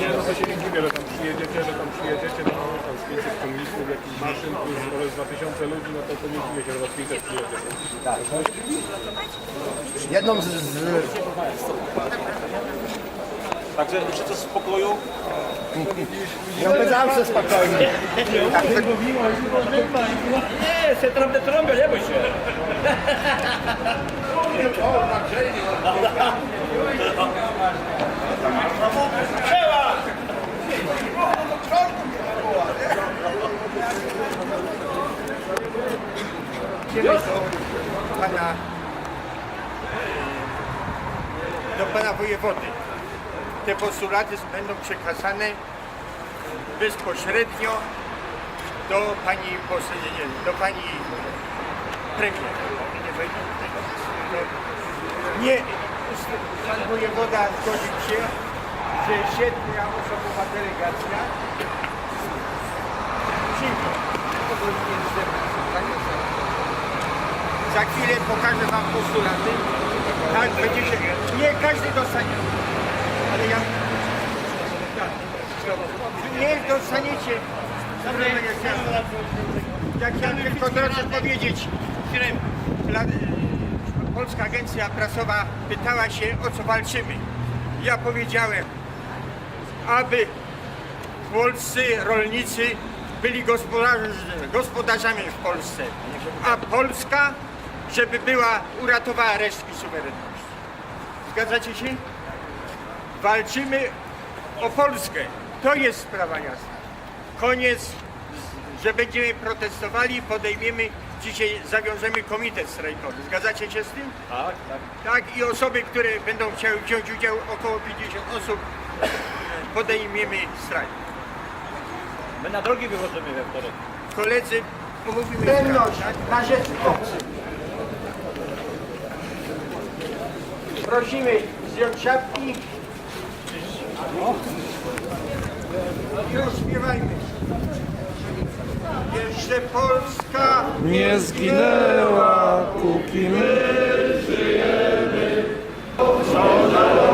Nie, no to się nie dziwię, że tam przyjedziecie, że tam przyjedziecie, no tam z 500 komunistów, jakichś maszyn, plus może z 2000 ludzi, no to, to nie dziwię się, że was 500 przyjedzie. Jedną z, z Także życzę spokoju. ja zawsze spokojnie. Nie, se trąbę trąbę, nie bój się. Pana, do pana wojewody. Te postulaty będą przekazane bezpośrednio do pani poseł, do pani premier. Nie, pan wojewoda zgodził się, że siedmiu osobowa delegacja jest. Za chwilę pokażę wam postulaty. Tak, będziecie. Nie każdy dostanie. Ale ja. Nie dostaniecie. Jak ja, jak ja tylko powiedzieć, Polska Agencja Prasowa pytała się o co walczymy. Ja powiedziałem, aby polscy rolnicy byli gospodarzami w Polsce, a Polska, żeby była, uratowała resztki suwerenności. Zgadzacie się? Walczymy o Polskę. To jest sprawa jasna. Koniec, że będziemy protestowali, podejmiemy, dzisiaj zawiążemy komitet strajkowy. Zgadzacie się z tym? Tak, tak. Tak, i osoby, które będą chciały wziąć udział, około 50 osób, podejmiemy strajk. My na drogi wychodzimy we wtorek. Koledzy, omówimy Pewność na rzecz obcych. Prosimy zdjąć czapki. Już śpiewajmy. Jeszcze Polska nie zginęła, póki my Dziękuję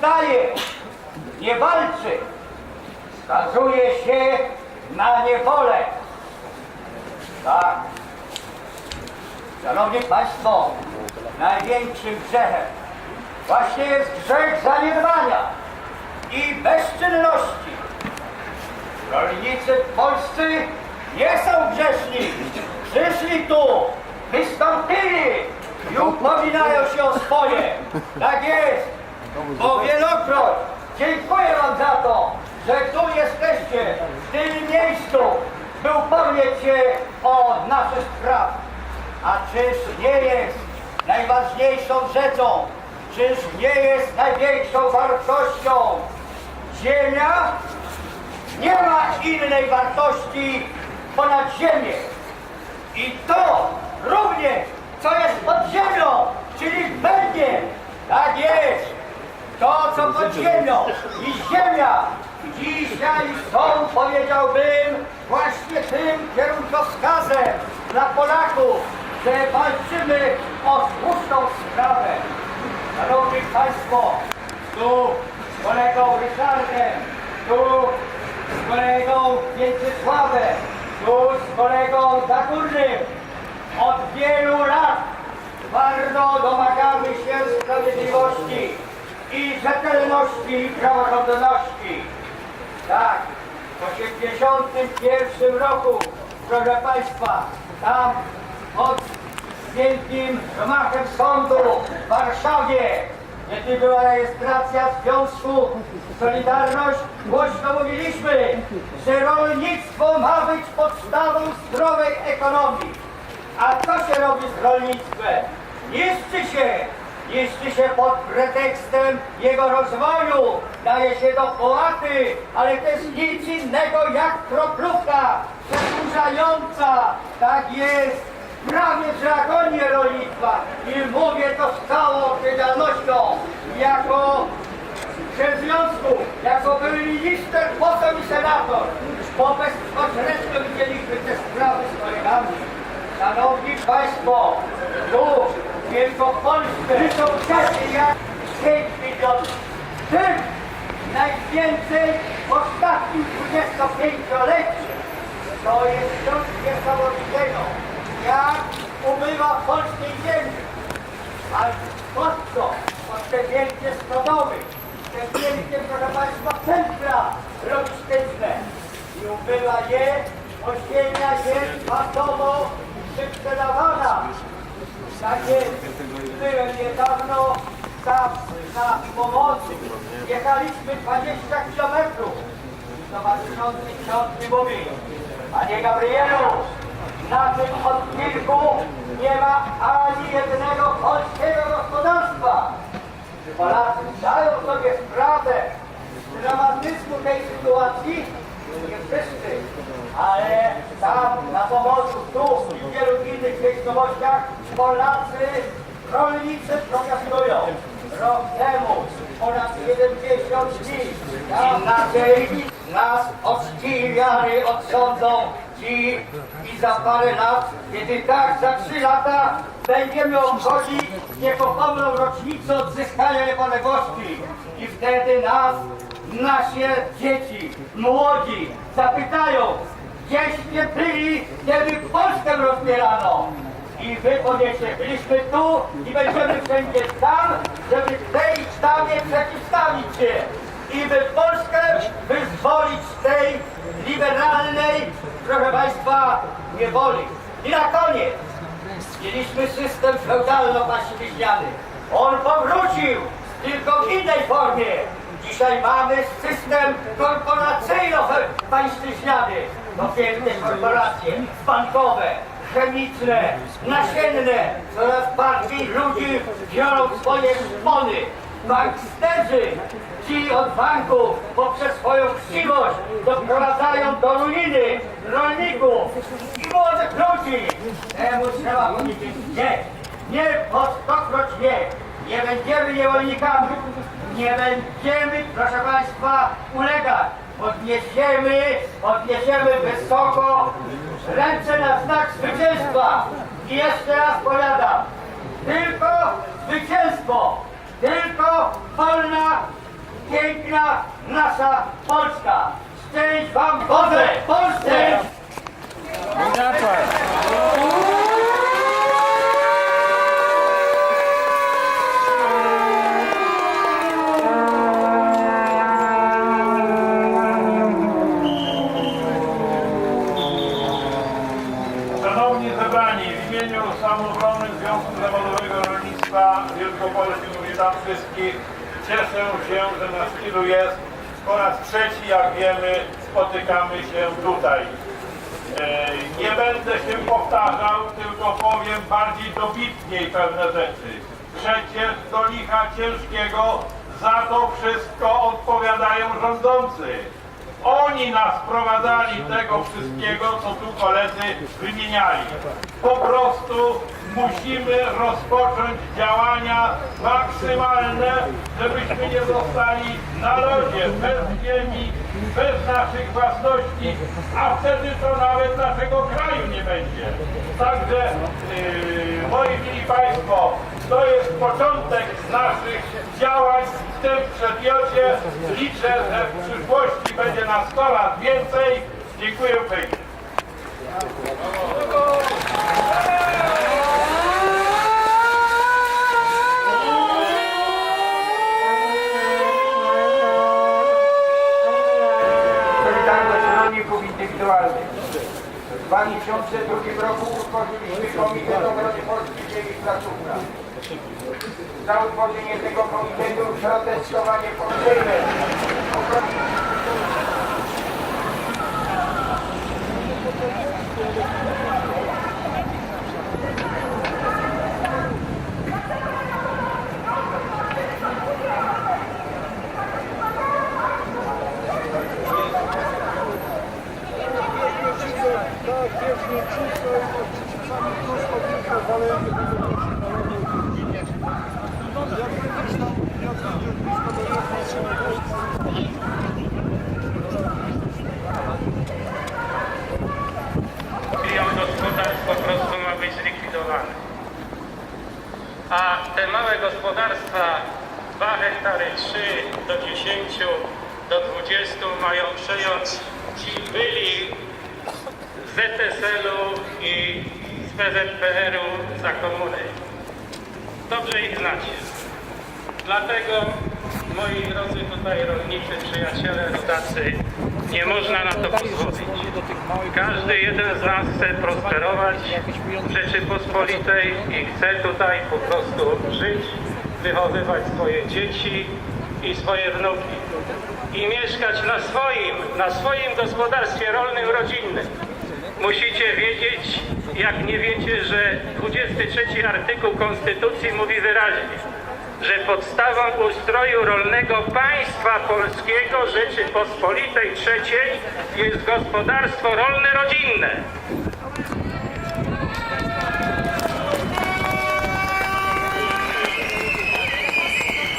powstaje, nie walczy, skazuje się na niewolę. Tak. Szanowni Państwo, największym grzechem właśnie jest grzech zaniedbania i bezczynności. Rolnicy polscy nie są grzeszni. Przyszli tu, wystąpili i upominają się o swoje. Tak jest, bo wielokroć dziękuję Wam za to, że tu jesteście, w tym miejscu, by upomnieć się o nasze sprawy. A czyż nie jest najważniejszą rzeczą, czyż nie jest największą wartością ziemia? Nie ma innej wartości ponad ziemię. I to również, co jest pod ziemią, czyli węgiel. Tak jest. To, co pod ziemią i ziemia dzisiaj są, powiedziałbym, właśnie tym kierunkowskazem dla Polaków, że walczymy o słuszną sprawę. Szanowni Państwo, tu z kolegą Ryszardem, tu z kolegą Mieczysławem, tu z kolegą Zagórnym od wielu lat twardo domagamy się sprawiedliwości i rzetelności i praworządności. Tak, w 81 roku, proszę Państwa, tam pod wielkim gmachem sądu w Warszawie, kiedy była rejestracja Związku Solidarność, głośno mówiliśmy, że rolnictwo ma być podstawą zdrowej ekonomii. A co się robi z rolnictwem? Niszczy się! Niszczy się pod pretekstem jego rozwoju, daje się do połaty, ale jest nic innego jak kroplówka przedłużająca. Tak jest, prawie że agonię rolnictwa. I mówię to z całą odpowiedzialnością, jako szef związku, jako były minister, poseł i senator, bo bezpośrednio widzieliśmy te sprawy z kolegami. Szanowni Państwo, tu Wielkopolsce są takie jak 5 milionów. Tym najwięcej w ostatnim 25-leciu. To jest coś niesamowitego. Jak ubywa polskiej ziemi. A po co? Pod te wielkie stodoły, te wielkie, proszę Państwa, centra logistyczne. I ubywa je, ziemia jest bandowo wyprzedawana. Tak jest. Byłem niedawno tam na pomocy. Jechaliśmy 20 kilometrów. Zobaczymy, ksiądz mówi, Panie Gabrielu, na tym odcinku nie ma ani jednego polskiego gospodarstwa. Polacy zdają sobie sprawę z dramatyzmu tej sytuacji, nie wszyscy, ale tam na Pomorzu, tu i w wielu innych miejscowościach Polacy, rolnicy protestują. Rok temu ponad 70 dni inaczej nas od wiary odsądzą ci i za parę lat, kiedy tak za trzy lata będziemy obchodzić niepochopną rocznicę odzyskania niepodległości i wtedy nas nasze dzieci, młodzi zapytają, gdzieście byli, kiedy Polskę rozbierano. I wy powiecie, byliśmy tu i będziemy wszędzie tam, żeby tej sztabie przeciwstawić się. I by Polskę wyzwolić z tej liberalnej, proszę Państwa, niewoli. I na koniec, mieliśmy system feudalno-paświźniany. On powrócił, tylko w innej formie. Dzisiaj mamy system korporacyjno-pańszczyźniany. To wielkie korporacje bankowe, chemiczne, nasienne. Coraz bardziej ludzi biorą swoje szpony. Banksterzy, ci od banków poprzez swoją chciwość doprowadzają do ruiny rolników i młodych ludzi. Temu trzeba powiedzieć nie. Nie po stokroć nie. Nie będziemy niewolnikami. nie będziemy, proszę Państwa, ulegać. Podniesiemy, podniesiemy wysoko ręce na znak zwycięstwa. I jeszcze raz powiadam, tylko zwycięstwo, tylko wolna, piękna nasza Polska. Szczęść Wam Boże, Polsce! Szanowni Rolnictwa Wielkopolski witam wszystkich. Cieszę się, że nas tylu jest. Po raz trzeci, jak wiemy, spotykamy się tutaj. E, Nie będę się powtarzał, tylko powiem bardziej dobitniej pewne rzeczy. Przecież do licha ciężkiego za to wszystko odpowiadają rządzący. Oni nas sprowadzali tego wszystkiego, co tu koledzy wymieniali. Po prostu musimy rozpocząć działania maksymalne, żebyśmy nie zostali na lodzie, bez ziemi, bez naszych własności, a wtedy to nawet naszego kraju nie będzie. Także, yy, moi mili Państwo, to jest początek naszych działań w tym przedmiocie. Liczę, że w przyszłości będzie nas coraz więcej. Dziękuję pięknie. Indywidualnych. W 2002 roku utworzyliśmy Komitet Obrony Polskiej Ziemi Placówka. Za utworzenie tego komitetu protestowanie podwójne. milion gospodarstw po prostu ma być zlikwidowane. A te małe gospodarstwa 2 hektary, 3 do 10, do 20 mają przejąć ci byli z ZSL-u i z PZPR-u za komuny. Dobrze ich znacie. Dlatego, moi drodzy tutaj rolnicy, przyjaciele, rodacy, nie można na to pozwolić. Każdy jeden z nas chce prosperować w Rzeczypospolitej i chce tutaj po prostu żyć, wychowywać swoje dzieci i swoje wnuki. I mieszkać na swoim, na swoim gospodarstwie rolnym, rodzinnym. Musicie wiedzieć, jak nie wiecie, że 23 artykuł Konstytucji mówi wyraźnie, że podstawą ustroju rolnego państwa polskiego Rzeczypospolitej trzeciej jest gospodarstwo rolne rodzinne.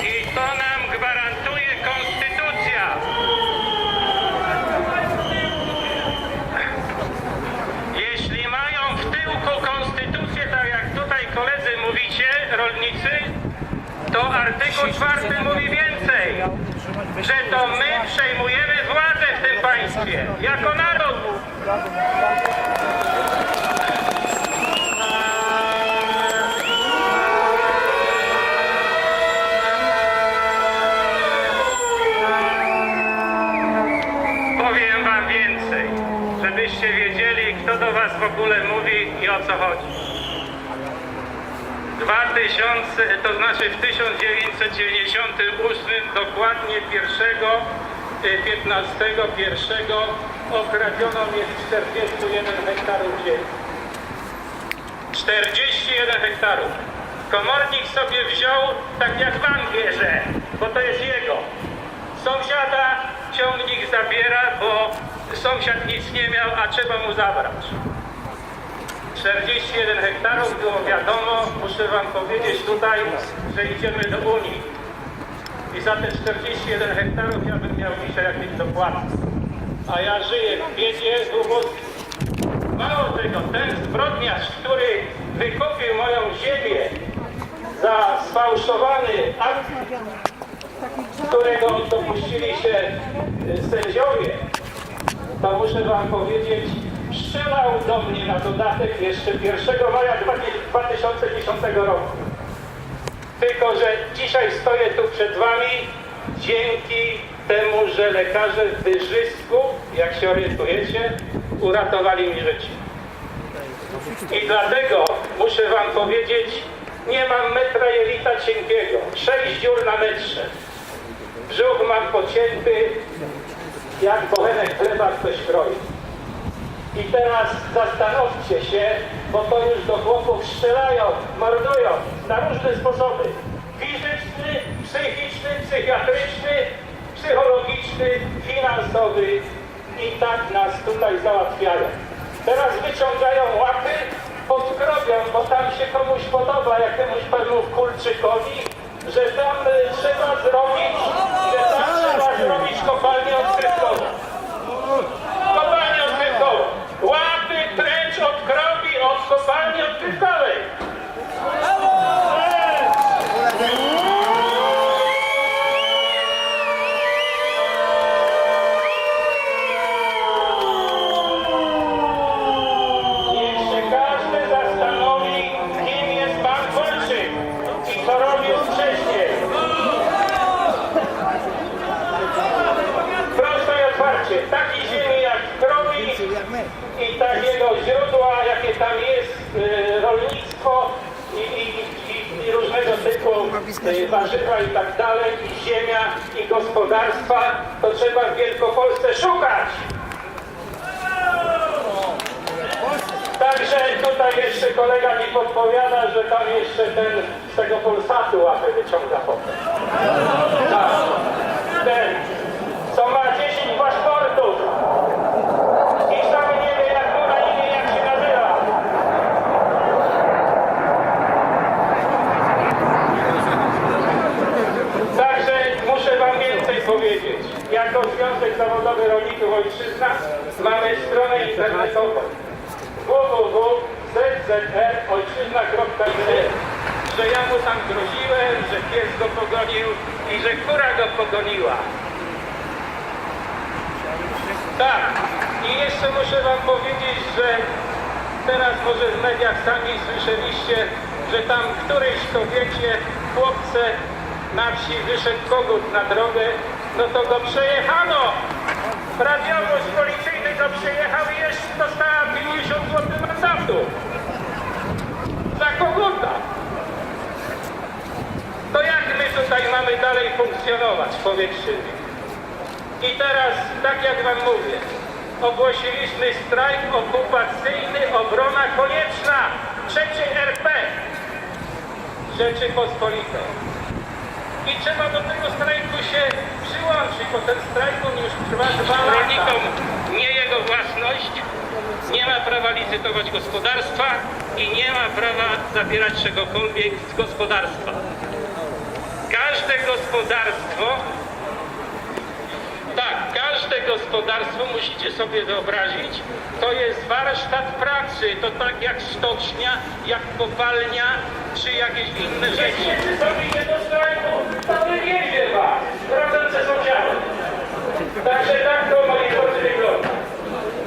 I to nam gwarantuje Konstytucja. Jeśli mają w tyłku konstytucję, tak jak tutaj koledzy mówicie, rolnicy, to artykuł czwarty mówi więcej, że to my przejmujemy władzę w tym państwie, jako naród. Powiem wam więcej, żebyście wiedzieli, kto do was w ogóle mówi i o co chodzi. 2000, to znaczy w 1998 dokładnie 1, y, 15 1 okradziono mnie 41 hektarów ziemi. 41 hektarów. Komornik sobie wziął tak jak wam bierze, bo to jest jego. Sąsiada ciągnik zabiera, bo sąsiad nic nie miał, a trzeba mu zabrać. 41 hektarów było wiadomo, muszę wam powiedzieć tutaj, że idziemy do Unii. i za te 41 hektarów ja bym miał dzisiaj jakieś dopłaty. A ja żyję w biedzie, ubóstwie. Mało tego, ten zbrodniarz, który wykupił moją ziemię za sfałszowany akt, którego dopuścili się sędziowie, to muszę wam powiedzieć, strzelał do mnie na dodatek jeszcze 1 maja 2010 roku. Tylko, że dzisiaj stoję tu przed wami dzięki temu, że lekarze w Wyżysku, jak się orientujecie, uratowali mi życie. I dlatego muszę wam powiedzieć, nie mam metra jelita cienkiego, sześć dziur na metrze. Brzuch mam pocięty, jak bochenek chleba ktoś kroi. I teraz zastanówcie się, bo to już do chłopów strzelają, mordują na różne sposoby. Fizyczny, psychiczny, psychiatryczny, psychologiczny, finansowy i tak nas tutaj załatwiają. Teraz wyciągają łapy, podkrobią, bo tam się komuś podoba, jakiemuś panu Kulczykowi, że tam y, trzeba zrobić, że tam trzeba zrobić kopalnię odkrywkową. I, i, i, i różnego typu y, warzywa i tak dalej, i ziemia, i gospodarstwa, to trzeba w Wielkopolsce szukać. Także tutaj jeszcze kolega mi podpowiada, że tam jeszcze ten z tego Polsatu łapy wyciąga potem. Tak. Ten, co ma 10 paszportów i sam nie wie jak mu na imię, jak się nazywa. Także muszę wam więcej powiedzieć. Jako Związek Zawodowy Rolników Ojczyzna mamy stronę internetową www.zzrojczyzna.pl że ja mu tam groziłem, że pies go pogonił i że kura go pogoniła. Tak. I jeszcze muszę wam powiedzieć, że teraz może w mediach sami słyszeliście, że tam którejś kobiecie, chłopce na wsi wyszedł kogut na drogę, no to go przejechano. Radiowóz policyjny go przejechał i jeszcze dostała 50 zł mandatu. Za koguta. To jak my tutaj mamy dalej funkcjonować, powiedzcie mi. I teraz, tak jak wam mówię, ogłosiliśmy strajk okupacyjny, obrona konieczna, trzeciej RP Rzeczypospolitej. I trzeba do tego strajku się przyłączyć, bo ten strajk on już trwa dwa lata. Rolnikom nie jego własność, nie ma prawa licytować gospodarstwa i nie ma prawa zabierać czegokolwiek z gospodarstwa. Każde gospodarstwo tak, każde gospodarstwo musicie sobie wyobrazić, to jest warsztat pracy, to tak jak stocznia, jak kopalnia, czy jakieś inne rzeczy. Jeśli sobie nie do strajku, to wywiezie was, prowadzące sąsiady. Także tak to, moi drodzy, wygląda.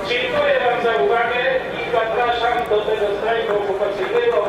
Dziękuję wam za uwagę i zapraszam do tego strajku okupacyjnego.